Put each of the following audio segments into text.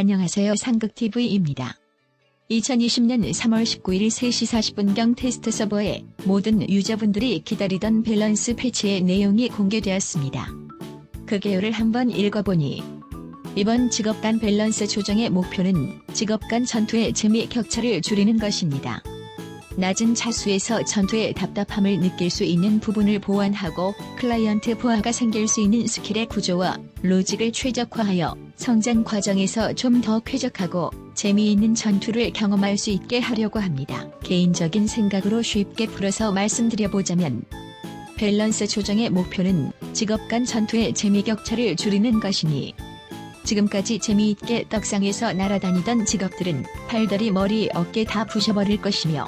안녕하세요 상극TV입니다. 2020년 3월 19일 3시 40분경 테스트 서버에 모든 유저분들이 기다리던 밸런스 패치의 내용이 공개되었습니다. 그 개요를 한번 읽어보니 이번 직업 간 밸런스 조정의 목표는 직업 간 전투의 재미 격차를 줄이는 것입니다. 낮은 차수에서 전투의 답답함을 느낄 수 있는 부분을 보완하고 클라이언트 보아가 생길 수 있는 스킬의 구조와 로직을 최적화하여 성장 과정에서 좀 더 쾌적하고 재미있는 전투를 경험할 수 있게 하려고 합니다. 개인적인 생각으로 쉽게 풀어서 말씀드려보자면 밸런스 조정의 목표는 직업 간 전투의 재미 격차를 줄이는 것이니 지금까지 재미있게 떡상에서 날아다니던 직업들은 팔다리 머리 어깨 다 부셔버릴 것이며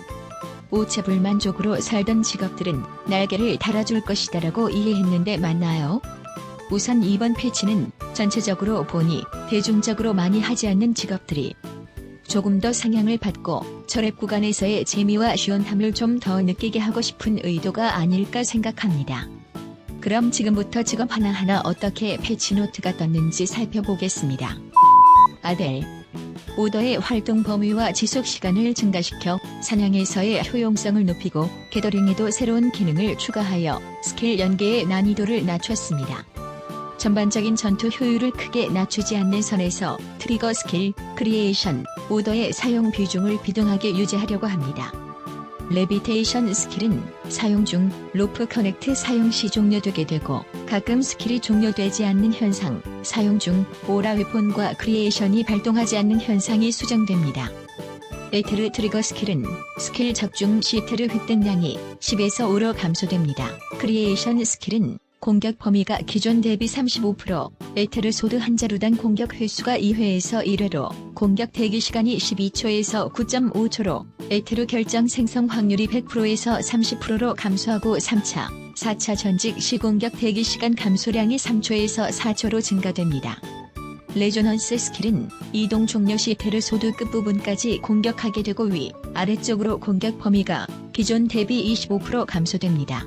우체불만족으로 살던 직업들은 날개를 달아줄 것이다라고 이해했는데 맞나요? 우선 이번 패치는 전체적으로 보니 대중적으로 많이 하지 않는 직업들이 조금 더 상향을 받고 저랩 구간에서의 재미와 시원함을 좀 더 느끼게 하고 싶은 의도가 아닐까 생각합니다. 그럼 지금부터 직업 하나하나 어떻게 패치 노트가 떴는지 살펴보겠습니다. 아델 오더의 활동 범위와 지속 시간을 증가시켜 사냥에서의 효용성을 높이고 게더링에도 새로운 기능을 추가하여 스킬 연계의 난이도를 낮췄습니다. 전반적인 전투 효율을 크게 낮추지 않는 선에서 트리거 스킬, 크리에이션, 오더의 사용 비중을 비등하게 유지하려고 합니다. 레비테이션 스킬은 사용 중 로프 커넥트 사용 시 종료되게 되고 가끔 스킬이 종료되지 않는 현상, 사용 중 오라 웨폰과 크리에이션이 발동하지 않는 현상이 수정됩니다. 에테르 트리거 스킬은 스킬 적중 시 에테르 획득량이 10에서 5로 감소됩니다. 크리에이션 스킬은 공격 범위가 기존 대비 35%, 에테르 소드 한 자루당 공격 횟수가 2회에서 1회로, 공격 대기 시간이 12초에서 9.5초로, 에테르 결정 생성 확률이 100%에서 30%로 감소하고 3차, 4차 전직 시 공격 대기 시간 감소량이 3초에서 4초로 증가됩니다. 레조넌스 스킬은 이동 종료 시 테르 소드 끝부분까지 공격하게 되고 위, 아래쪽으로 공격 범위가 기존 대비 25% 감소됩니다.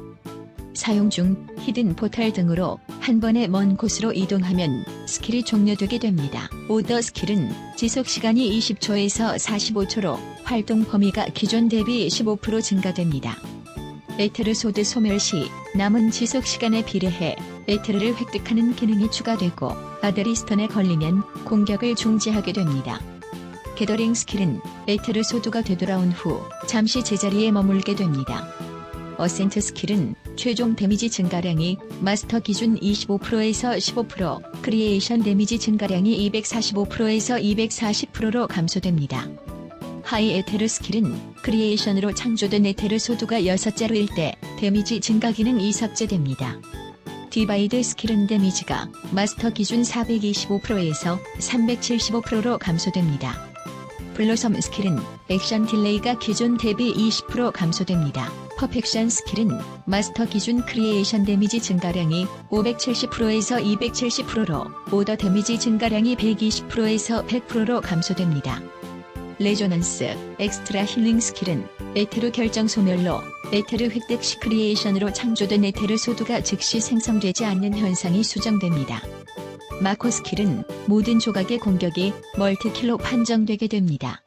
사용 중 히든 포탈 등으로 한 번에 먼 곳으로 이동하면 스킬이 종료되게 됩니다. 오더 스킬은 지속 시간이 20초에서 45초로 활동 범위가 기존 대비 15% 증가됩니다. 에테르 소드 소멸 시 남은 지속 시간에 비례해 에테르를 획득하는 기능이 추가되고 아데리스턴에 걸리면 공격을 중지하게 됩니다. 게더링 스킬은 에테르 소드가 되돌아온 후 잠시 제자리에 머물게 됩니다. 어센트 스킬은 최종 데미지 증가량이 마스터 기준 25%에서 15%, 크리에이션 데미지 증가량이 245%에서 240%로 감소됩니다. 하이 에테르 스킬은 크리에이션으로 창조된 에테르 소두가 6자루일 때 데미지 증가 기능이 삭제됩니다. 디바이드 스킬은 데미지가 마스터 기준 425%에서 375%로 감소됩니다. 블로섬 스킬은 액션 딜레이가 기존 대비 20% 감소됩니다. 퍼펙션 스킬은 마스터 기준 크리에이션 데미지 증가량이 570%에서 270%로 오더 데미지 증가량이 120%에서 100%로 감소됩니다. 레조넌스 엑스트라 힐링 스킬은 에테르 결정 소멸로 에테르 획득 시 크리에이션으로 창조된 에테르 소두가 즉시 생성되지 않는 현상이 수정됩니다. 마코 스킬은 모든 조각의 공격이 멀티킬로 판정되게 됩니다.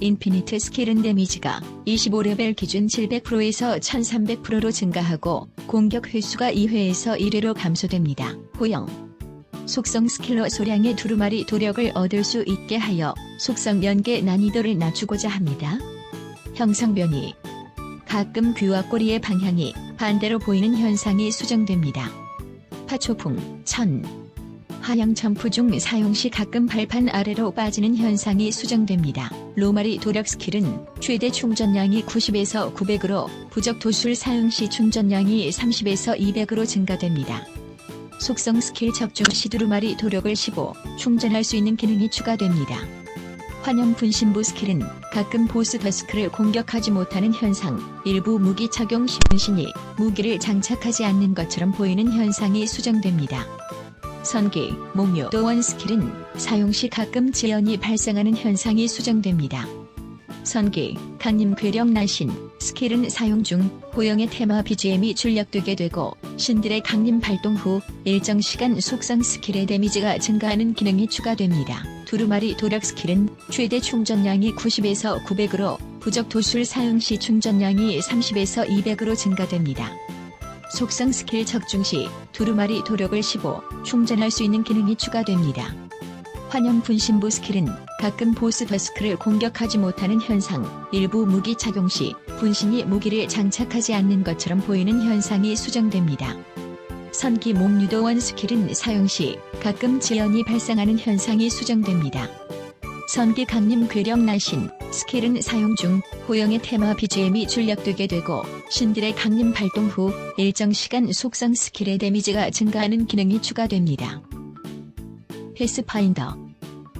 인피니트 스킬은 데미지가 25레벨 기준 700%에서 1300%로 증가하고 공격 횟수가 2회에서 1회로 감소됩니다. 호영 속성 스킬러 소량의 두루마리 도력을 얻을 수 있게 하여 속성 연계 난이도를 낮추고자 합니다. 형상 변이 가끔 귀와 꼬리의 방향이 반대로 보이는 현상이 수정됩니다. 파초풍, 천, 하향 점프 중 사용 시 가끔 발판 아래로 빠지는 현상이 수정됩니다. 로마리 도력 스킬은 최대 충전량이 90에서 900으로 부적 도술 사용 시 충전량이 30에서 200으로 증가됩니다. 속성 스킬 적중 시 두루마리 도력을 15 충전할 수 있는 기능이 추가됩니다. 환영 분신부 스킬은 가끔 보스 더스크를 공격하지 못하는 현상, 일부 무기 착용 시 분신이 무기를 장착하지 않는 것처럼 보이는 현상이 수정됩니다. 선기, 목료, 도원 스킬은 사용 시 가끔 지연이 발생하는 현상이 수정됩니다. 선기, 강림 괴력 나신, 스킬은 사용 중 호영의 테마 BGM이 출력되게 되고 신들의 강림 발동 후 일정 시간 속성 스킬의 데미지가 증가하는 기능이 추가됩니다. 두루마리 도력 스킬은 최대 충전량이 90에서 900으로 부적 도술 사용 시 충전량이 30에서 200으로 증가됩니다. 속성 스킬 적중 시 두루마리 도력을 15 충전할 수 있는 기능이 추가됩니다. 환영 분신부 스킬은 가끔 보스 더스크를 공격하지 못하는 현상, 일부 무기 착용 시 분신이 무기를 장착하지 않는 것처럼 보이는 현상이 수정됩니다. 선기 목유도원 스킬은 사용 시 가끔 지연이 발생하는 현상이 수정됩니다. 선기 강림 괴력 나신 스킬은 사용 중 호영의 테마 BGM이 출력되게 되고 신들의 강림 발동 후 일정 시간 속성 스킬의 데미지가 증가하는 기능이 추가됩니다. 패스파인더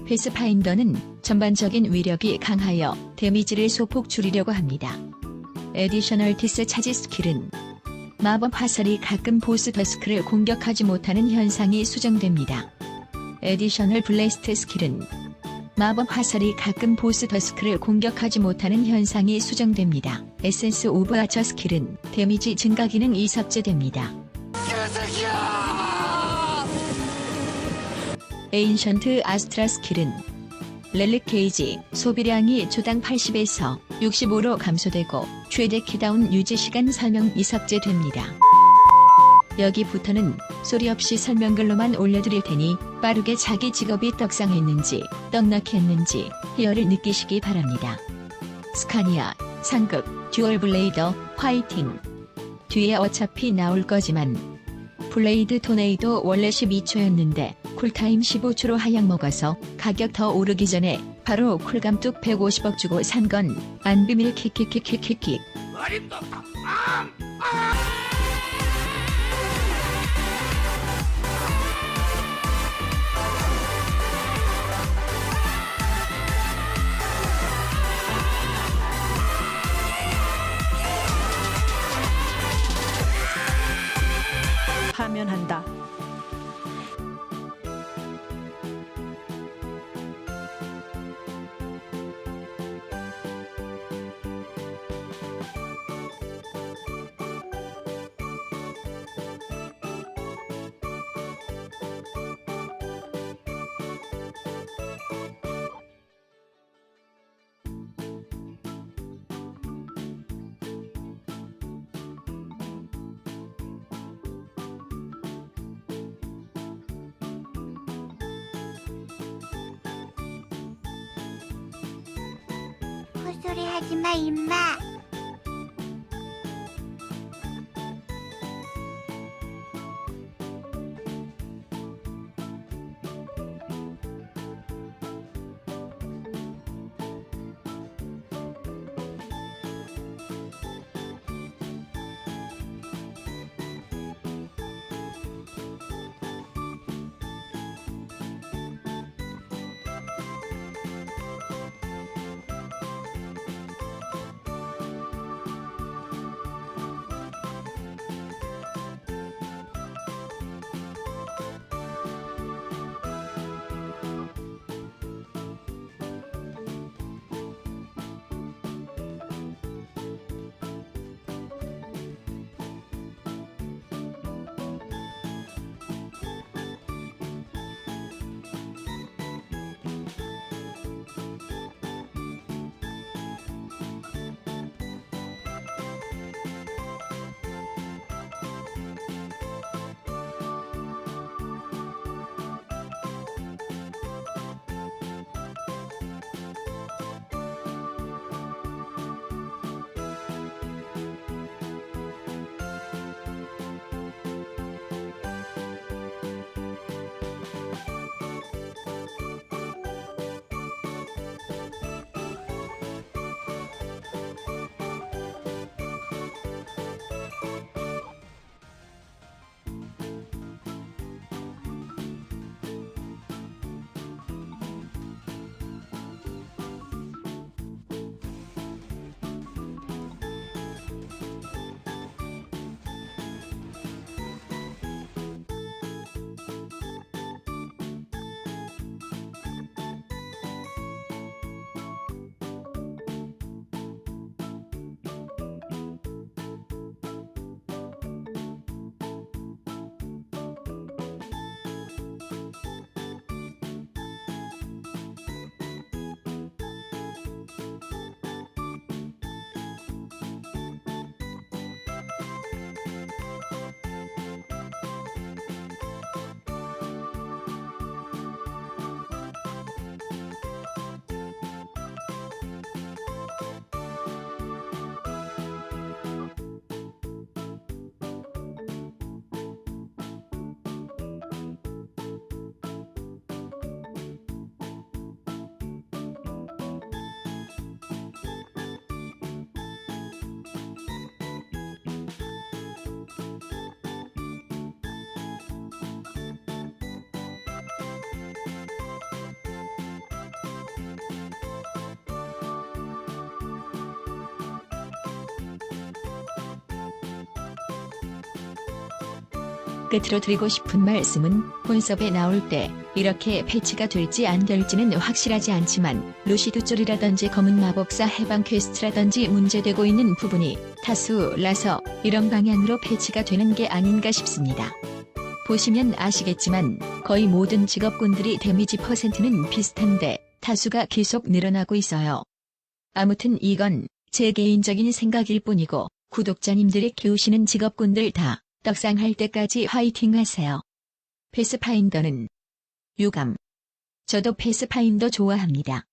패스파인더는 전반적인 위력이 강하여 데미지를 소폭 줄이려고 합니다. 에디셔널 디스 차지 스킬은 마법 화살이 가끔 보스 더스크를 공격하지 못하는 현상이 수정됩니다. 에디셔널 블레스트 스킬은 마법 화살이 가끔 보스 더스크를 공격하지 못하는 현상이 수정됩니다. 에센스 오브 아처 스킬은 데미지 증가 기능이 삭제됩니다. 에인션트 아스트라 스킬은 렐릭 게이지 소비량이 초당 80에서 65로 감소되고 최대 키다운 유지 시간 설명이 삭제됩니다. 여기부터는 소리 없이 설명글로만 올려드릴 테니 빠르게 자기 직업이 떡상했는지 떡락했는지 희열을 느끼시기 바랍니다. 스카니아, 상급, 듀얼 블레이더, 화이팅. 뒤에 어차피 나올 거지만 블레이드 토네이도 원래 12초였는데 쿨타임 15초로 하향 먹어서 가격 더 오르기 전에 바로 쿨감 뚝 150억 주고 산 건 안 비밀 킥킥킥킥킥킥 파면한다. 소리 하지 마, 임마. 끝으로 드리고 싶은 말씀은 본섭에 나올 때 이렇게 패치가 될지 안 될지는 확실하지 않지만 루시드 쫄이라든지 검은 마법사 해방 퀘스트라든지 문제되고 있는 부분이 다수라서 이런 방향으로 패치가 되는 게 아닌가 싶습니다. 보시면 아시겠지만 거의 모든 직업군들이 데미지 퍼센트는 비슷한데 다수가 계속 늘어나고 있어요. 아무튼 이건 제 개인적인 생각일 뿐이고 구독자님들이 키우시는 직업군들 다 떡상할 때까지 화이팅 하세요. 패스파인더는 유감. 저도 패스파인더 좋아합니다.